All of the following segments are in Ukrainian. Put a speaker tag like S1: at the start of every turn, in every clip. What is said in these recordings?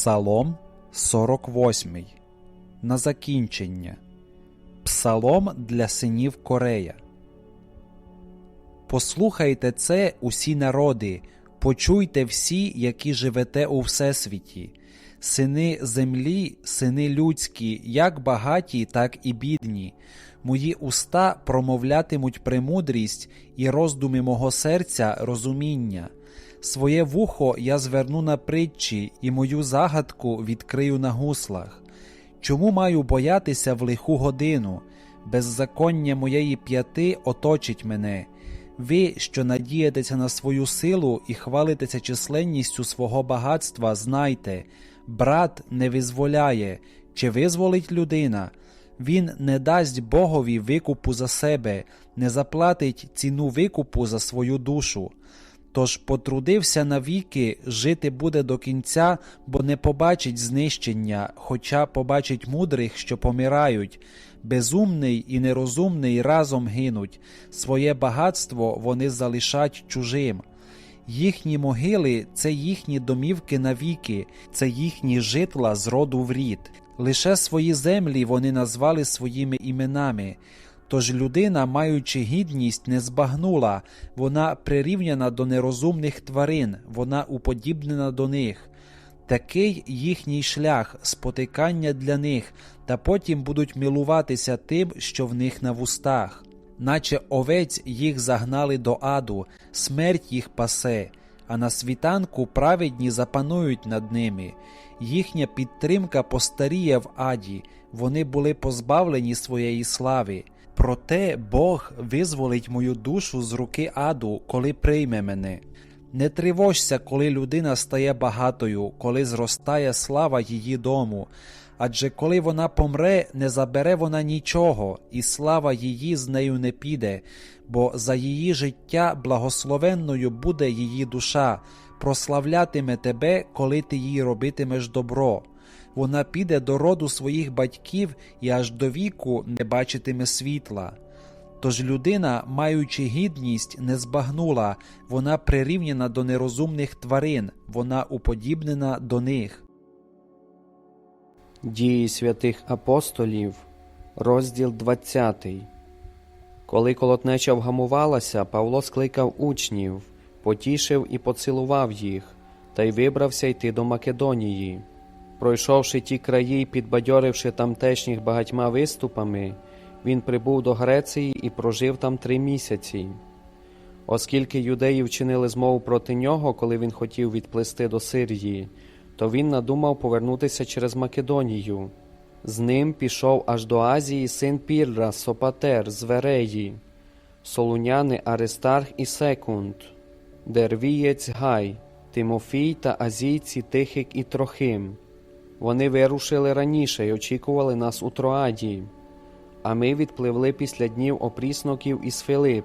S1: Псалом 48. На закінчення. Псалом для синів Корея. Послухайте це, усі народи, почуйте всі, які живете у всесвіті. Сини землі, сини людські, як багаті, так і бідні. Мої уста промовлятимуть премудрість і роздуми мого серця розуміння. Своє вухо я зверну на притчі, і мою загадку відкрию на гуслах. Чому маю боятися в лиху годину? Беззаконня моєї п'яти оточить мене. Ви, що надієтеся на свою силу і хвалитеся численністю свого багатства, знайте, брат не визволяє, чи визволить людина. Він не дасть Богові викупу за себе, не заплатить ціну викупу за свою душу. Тож потрудився навіки, жити буде до кінця, бо не побачить знищення, хоча побачить мудрих, що помирають. Безумний і нерозумний разом гинуть, своє багатство вони залишать чужим. Їхні могили це їхні домівки навіки, це їхні житла з роду в рід. Лише свої землі вони назвали своїми іменами. Тож людина, маючи гідність, не збагнула, вона прирівняна до нерозумних тварин, вона уподібнена до них. Такий їхній шлях, спотикання для них, та потім будуть милуватися тим, що в них на вустах. Наче овець їх загнали до аду, смерть їх пасе, а на світанку праведні запанують над ними. Їхня підтримка постаріє в аді, вони були позбавлені своєї слави. Проте Бог визволить мою душу з руки аду, коли прийме мене. Не тривожся, коли людина стає багатою, коли зростає слава її дому. Адже коли вона помре, не забере вона нічого, і слава її з нею не піде, бо за її життя благословенною буде її душа, прославлятиме тебе, коли ти їй робитимеш добро. Вона піде до роду своїх батьків і аж до віку не бачитиме світла. Тож людина, маючи гідність, не збагнула, вона прирівняна до нерозумних тварин, вона уподібнена до них.
S2: Дії святих апостолів, розділ 20. Коли колотнеча вгамувалася, Павло скликав учнів, потішив і поцілував їх, та й вибрався йти до Македонії. Пройшовши ті краї, підбадьоривши тамтешніх багатьма виступами, він прибув до Греції і прожив там три місяці. Оскільки юдеї вчинили змову проти нього, коли він хотів відплисти до Сирії, то він надумав повернутися через Македонію. З ним пішов аж до Азії син Пірра, Сопатер з Вереї, Солуняни Аристарх і Секунд, Дервієць Гай, Тимофій та азійці Тихик і Трохим. Вони вирушили раніше й очікували нас у Троаді. А ми відпливли після днів опрісноків із Филип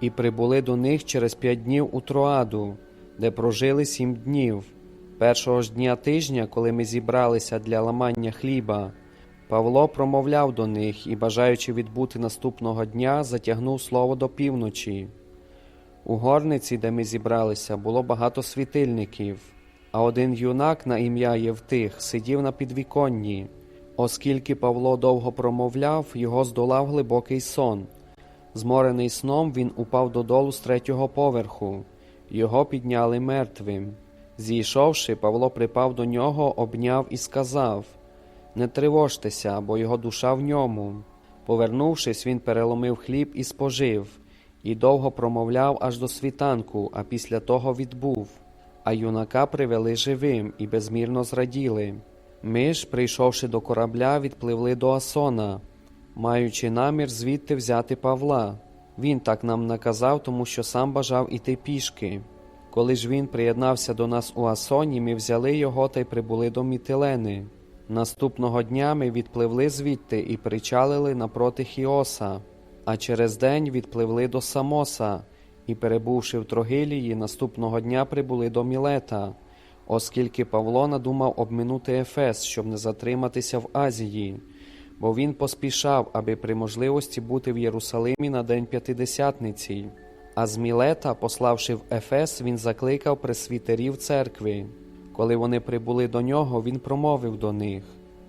S2: і прибули до них через п'ять днів у Троаду, де прожили сім днів. Першого ж дня тижня, коли ми зібралися для ламання хліба, Павло промовляв до них і, бажаючи відбути наступного дня, затягнув слово до півночі. У горниці, де ми зібралися, було багато світильників, а один юнак на ім'я Євтих сидів на підвіконні. Оскільки Павло довго промовляв, його здолав глибокий сон. Зморений сном, він упав додолу з третього поверху, його підняли мертвим. Зійшовши, Павло припав до нього, обняв і сказав Не тривожтеся, бо його душа в ньому. Повернувшись, він переломив хліб і спожив, і довго промовляв аж до світанку, а після того відбув. А юнака привели живим і безмірно зраділи. Ми ж, прийшовши до корабля, відпливли до Асона, маючи намір звідти взяти Павла. Він так нам наказав, тому що сам бажав іти пішки. Коли ж він приєднався до нас у Асоні, ми взяли його та й прибули до Мітилени. Наступного дня ми відпливли звідти і причалили напроти Хіоса, а через день відпливли до Самоса і, перебувши в Трогилії, наступного дня прибули до Мілета, оскільки Павло надумав обминути Ефес, щоб не затриматися в Азії, бо він поспішав, аби при можливості бути в Єрусалимі на день п'ятидесятниці. А з Мілета, пославши в Ефес, він закликав пресвітерів церкви. Коли вони прибули до нього, він промовив до них: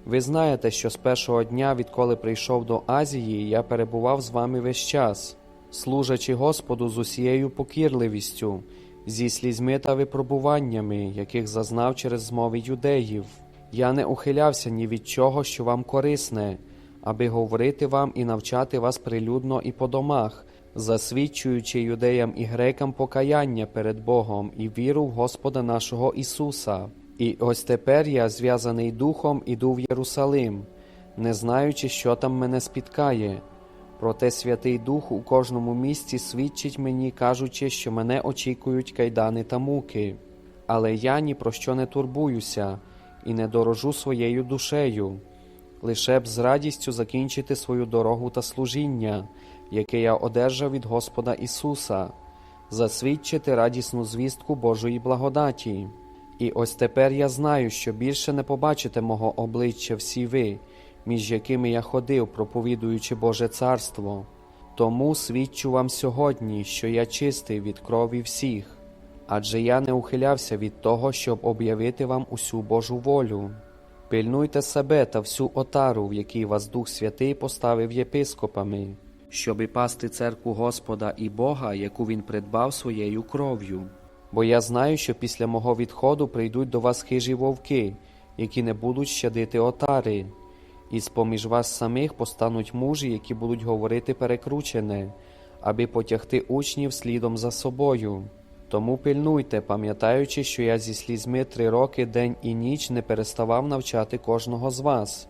S2: Ви знаєте, що з першого дня, відколи прийшов до Азії, я перебував з вами весь час, служачи Господу з усією покірливістю, зі слізьми та випробуваннями, яких зазнав через змови юдеїв. Я не ухилявся ні від чого, що вам корисне, аби говорити вам і навчати вас прилюдно і по домах, засвідчуючи юдеям і грекам покаяння перед Богом і віру в Господа нашого Ісуса. І ось тепер я, зв'язаний духом, іду в Єрусалим, не знаючи, що там мене спіткає. Проте Святий Дух у кожному місці свідчить мені, кажучи, що мене очікують кайдани та муки. Але я ні про що не турбуюся і не дорожу своєю душею, лише б з радістю закінчити свою дорогу та служіння, яке я одержав від Господа Ісуса, засвідчити радісну звістку Божої благодаті. І ось тепер я знаю, що більше не побачите мого обличчя всі ви, між якими я ходив, проповідуючи Боже царство. Тому свідчу вам сьогодні, що я чистий від крові всіх, адже я не ухилявся від того, щоб об'явити вам усю Божу волю. Пильнуйте себе та всю отару, в якій вас Дух Святий поставив єпископами, щоби пасти церкву Господа і Бога, яку він придбав своєю кров'ю. Бо я знаю, що після мого відходу прийдуть до вас хижі вовки, які не будуть щадити отари, і з-поміж вас самих постануть мужі, які будуть говорити перекручене, аби потягти учнів слідом за собою. Тому пильнуйте, пам'ятаючи, що я зі слізьми три роки день і ніч не переставав навчати кожного з вас.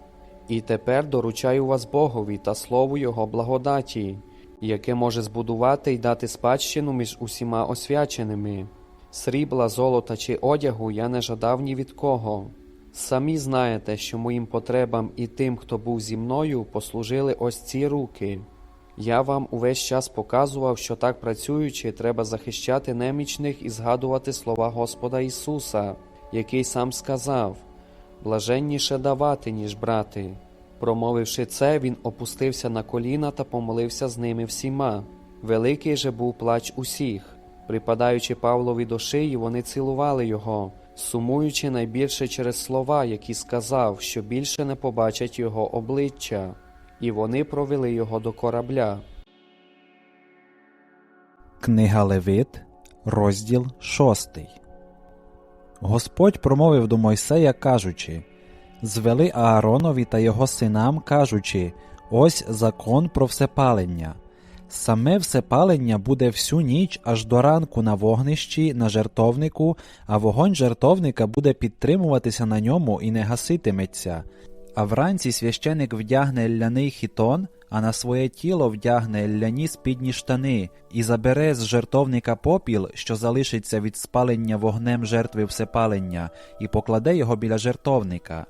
S2: І тепер доручаю вас Богові та слову Його благодаті, яке може збудувати й дати спадщину між усіма освяченими. Срібла, золота чи одягу я не жадав ні від кого. Самі знаєте, що моїм потребам і тим, хто був зі мною, послужили ось ці руки. Я вам увесь час показував, що так працюючи, треба захищати немічних і згадувати слова Господа Ісуса, який сам сказав блаженніше давати, ніж брати. Промовивши це, він опустився на коліна та помолився з ними всіма. Великий же був плач усіх. Припадаючи Павлові до шиї, вони цілували його, сумуючи найбільше через слова, які сказав, що більше не побачать його обличчя, і вони провели його до корабля.
S1: Книга Левит, розділ 6. Господь промовив до Мойсея, кажучи: Звели Ааронові та його синам, кажучи: Ось закон про всепалення. Саме всепалення буде всю ніч аж до ранку на вогнищі, на жертовнику, а вогонь жертовника буде підтримуватися на ньому і не гаситиметься. А вранці священик вдягне ляний хітон, а на своє тіло вдягне ляні спідні штани, і забере з жертовника попіл, що залишиться від спалення вогнем жертви всепалення, і покладе його біля жертовника.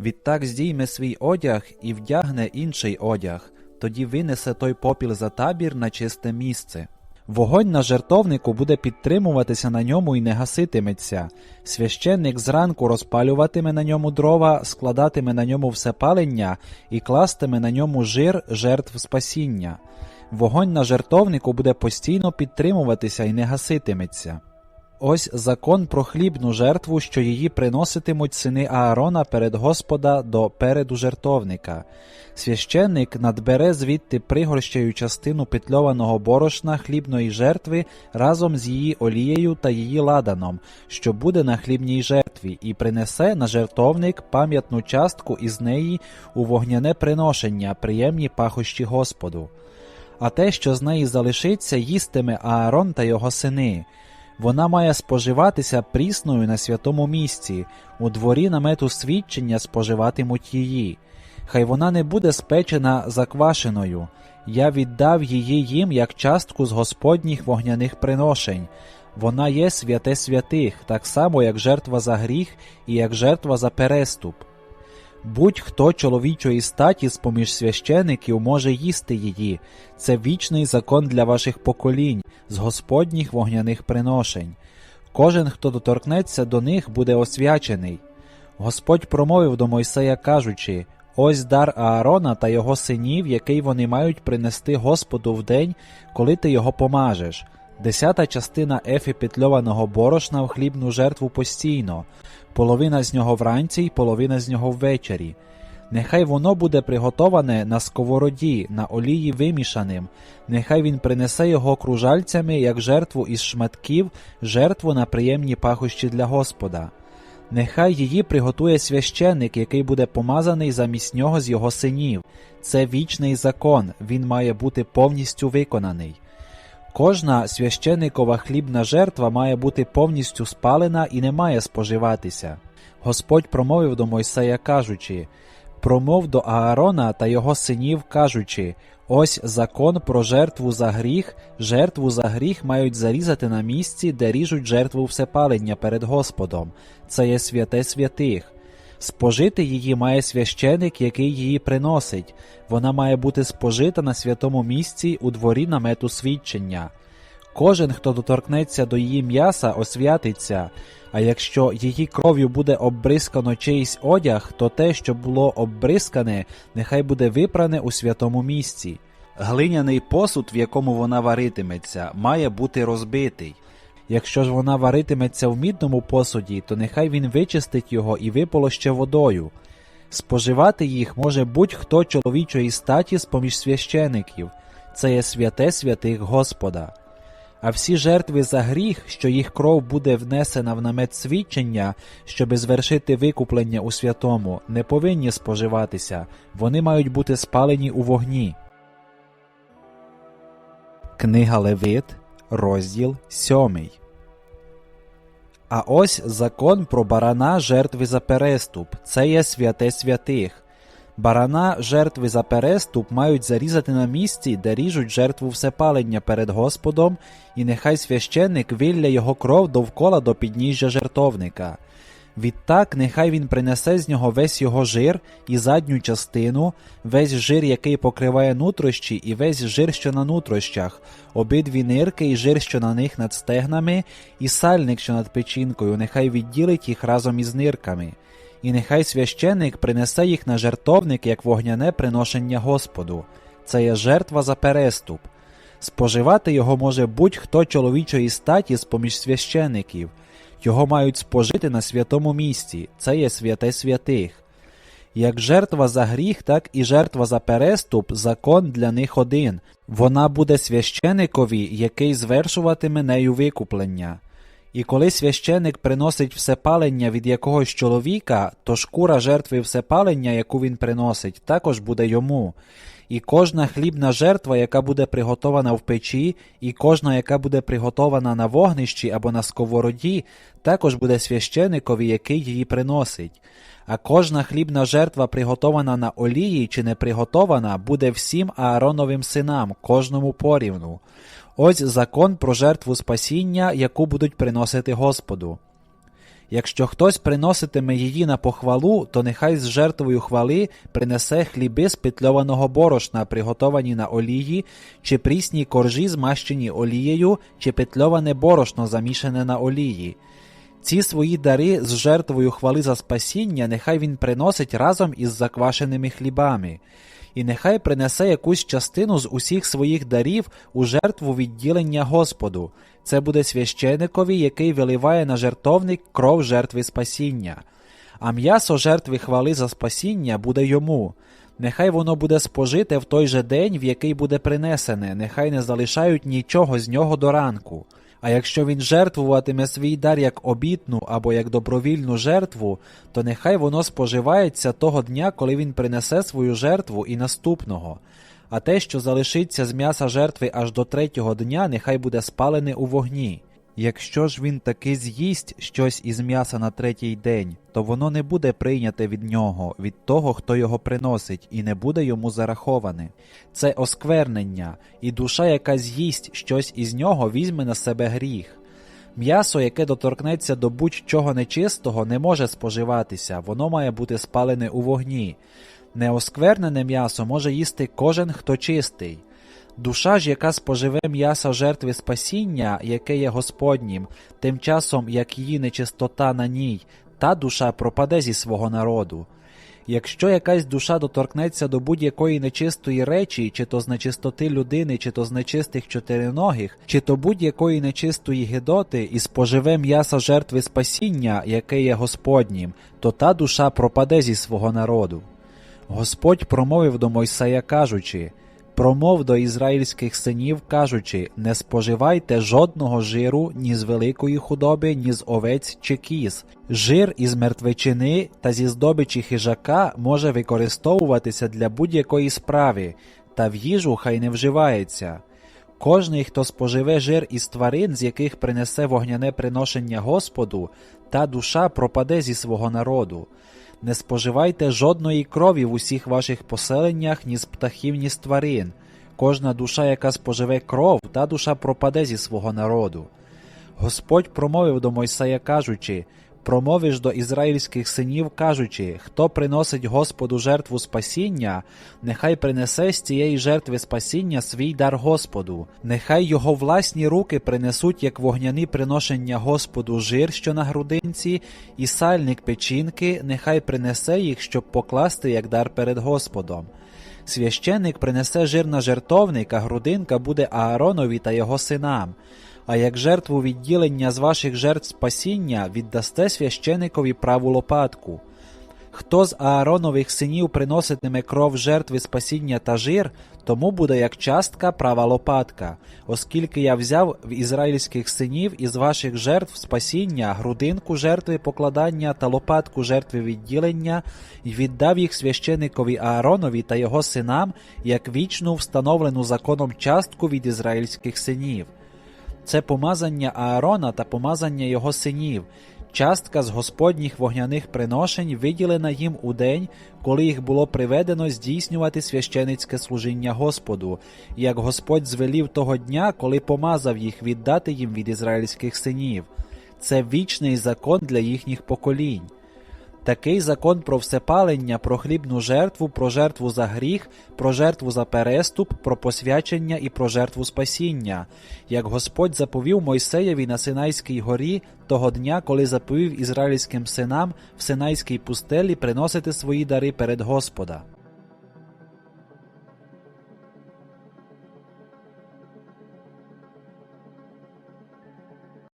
S1: Відтак здійме свій одяг і вдягне інший одяг, тоді винесе той попіл за табір на чисте місце. Вогонь на жертовнику буде підтримуватися на ньому і не гаситиметься. Священник зранку розпалюватиме на ньому дрова, складатиме на ньому все палення і кластиме на ньому жир жертв спасіння. Вогонь на жертовнику буде постійно підтримуватися і не гаситиметься. Ось закон про хлібну жертву, що її приноситимуть сини Аарона перед Господа до переду жертовника. Священник надбере звідти пригорщею частину петльованого борошна хлібної жертви разом з її олією та її ладаном, що буде на хлібній жертві, і принесе на жертовник пам'ятну частку із неї у вогняне приношення, приємні пахощі Господу. А те, що з неї залишиться, їстиме Аарон та його сини. Вона має споживатися прісною на святому місці, у дворі намету свідчення споживатимуть її. Хай вона не буде спечена заквашеною. Я віддав її їм як частку з господніх вогняних приношень. Вона є святе святих, так само як жертва за гріх і як жертва за переступ. Будь-хто чоловічої статі з поміж священиків може їсти її. Це вічний закон для ваших поколінь, з господніх вогняних приношень. Кожен, хто доторкнеться до них, буде освячений. Господь промовив до Мойсея, кажучи: Ось дар Аарона та його синів, який вони мають принести Господу в день, коли ти його помажеш. десята частина ефі петльованого борошна в хлібну жертву постійно, половина з нього вранці й половина з нього ввечері. Нехай воно буде приготоване на сковороді, на олії вимішаним, нехай він принесе його кружальцями, як жертву із шматків, жертву на приємні пахощі для Господа. Нехай її приготує священник, який буде помазаний замість нього з його синів. Це вічний закон, він має бути повністю виконаний. Кожна священникова хлібна жертва має бути повністю спалена і не має споживатися. Господь промовив до Мойсея, кажучи: Промов до Аарона та його синів, кажучи: Ось закон про жертву за гріх, жертву за гріх мають зарізати на місці, де ріжуть жертву всепалення перед Господом. Це є святе святих. Спожити її має священик, який її приносить. Вона має бути спожита на святому місці у дворі намету свідчення. Кожен, хто доторкнеться до її м'яса, освятиться, а якщо її кров'ю буде оббризкано чийсь одяг, то те, що було оббризкане, нехай буде випране у святому місці. Глиняний посуд, в якому вона варитиметься, має бути розбитий. Якщо ж вона варитиметься в мідному посуді, то нехай він вичистить його і виполоще водою. Споживати їх може будь-хто чоловічої статі з поміж священиків. Це є святе святих Господа. А всі жертви за гріх, що їх кров буде внесена в намет свідчення, щоби звершити викуплення у святому, не повинні споживатися, вони мають бути спалені у вогні. Книга Левит, розділ 7. А ось закон про барана жертви за переступ. Це є святе святих. Барана жертви за переступ мають зарізати на місці, де ріжуть жертву всепалення перед Господом, і нехай священник вилля його кров довкола до підніжжя жертовника. Відтак нехай він принесе з нього весь його жир і задню частину, весь жир, який покриває нутрощі, і весь жир, що на нутрощах, обидві нирки і жир, що на них над стегнами, і сальник, що над печінкою, нехай відділить їх разом із нирками. І нехай священик принесе їх на жертовник як вогняне приношення Господу. Це є жертва за переступ. Споживати його може будь-хто чоловічої статі з поміж священиків. Його мають спожити на святому місці, це є святе святих. Як жертва за гріх, так і жертва за переступ, закон для них один. Вона буде священикові, який звершуватиме нею викуплення. І коли священик приносить всепалення від якогось чоловіка, то шкура жертви всепалення, яку він приносить, також буде йому. І кожна хлібна жертва, яка буде приготована в печі, і кожна, яка буде приготована на вогнищі або на сковороді, також буде священикові, який її приносить. А кожна хлібна жертва, приготована на олії чи не приготована, буде всім Аароновим синам, кожному порівну. Ось закон про жертву спасіння, яку будуть приносити Господу. Якщо хтось приноситиме її на похвалу, то нехай з жертвою хвали принесе хліби з петльованого борошна, приготовані на олії, чи прісні коржі, змащені олією, чи петльоване борошно, замішане на олії. Ці свої дари з жертвою хвали за спасіння нехай він приносить разом із заквашеними хлібами, і нехай принесе якусь частину з усіх своїх дарів у жертву відділення Господу. Це буде священикові, який виливає на жертовник кров жертви спасіння. А м'ясо жертви хвали за спасіння буде йому. Нехай воно буде спожите в той же день, в який буде принесене, нехай не залишають нічого з нього до ранку. А якщо він жертвуватиме свій дар як обітну або як добровільну жертву, то нехай воно споживається того дня, коли він принесе свою жертву і наступного. А те, що залишиться з м'яса жертви аж до третього дня, нехай буде спалене у вогні. Якщо ж він таки з'їсть щось із м'яса на третій день, то воно не буде прийняте від нього, від того, хто його приносить, і не буде йому зараховане. Це осквернення, і душа, яка з'їсть щось із нього, візьме на себе гріх. М'ясо, яке доторкнеться до будь-чого нечистого, не може споживатися, воно має бути спалене у вогні. Неосквернене м'ясо може їсти кожен, хто чистий. Душа ж, яка споживе м'яса жертви спасіння, яке є Господнім, тим часом як її нечистота на ній, та душа пропаде зі свого народу. Якщо якась душа доторкнеться до будь-якої нечистої речі, чи то з нечистоти людини, чи то з нечистих чотириногих, чи то будь-якої нечистої гидоти, і споживе м'яса жертви спасіння, яке є Господнім, то та душа пропаде зі свого народу. Господь промовив до Мойсея, кажучи: Промов до ізраїльських синів, кажучи: Не споживайте жодного жиру ні з великої худоби, ні з овець чи кіз. Жир із мертвечини та зі здобичі хижака може використовуватися для будь-якої справи, та в їжу хай не вживається. Кожний, хто споживе жир із тварин, з яких принесе вогняне приношення Господу, та душа пропаде зі свого народу. Не споживайте жодної крові в усіх ваших поселеннях ні з птахів, ні з тварин. Кожна душа, яка споживе кров, та душа пропаде зі свого народу. Господь промовив до Мойсея, кажучи: Промовиш до ізраїльських синів, кажучи, хто приносить Господу жертву спасіння, нехай принесе з цієї жертви спасіння свій дар Господу, нехай його власні руки принесуть як вогняні приношення Господу жир, що на грудинці, і сальник печінки, нехай принесе їх, щоб покласти як дар перед Господом. Священник принесе жир на жертовник, а грудинка буде Ааронові та його синам. А як жертву відділення з ваших жертв спасіння віддасте священикові праву лопатку. Хто з Ааронових синів приноситиме кров жертви спасіння та жир, тому буде як частка права лопатка, оскільки я взяв в ізраїльських синів із ваших жертв спасіння, грудинку жертви покладання та лопатку жертви відділення, і віддав їх священикові Ааронові та його синам як вічну встановлену законом частку від ізраїльських синів. Це помазання Аарона та помазання його синів, частка з господніх вогняних приношень, виділена їм у день, коли їх було приведено здійснювати священицьке служіння Господу, як Господь звелів того дня, коли помазав їх віддати їм від ізраїльських синів. Це вічний закон для їхніх поколінь. Такий закон про всепалення, про хлібну жертву, про жертву за гріх, про жертву за переступ, про посвячення і про жертву спасіння, як Господь заповів Мойсеєві на Синайській горі того дня, коли заповів ізраїльським синам в Синайській пустелі приносити свої дари перед Господа.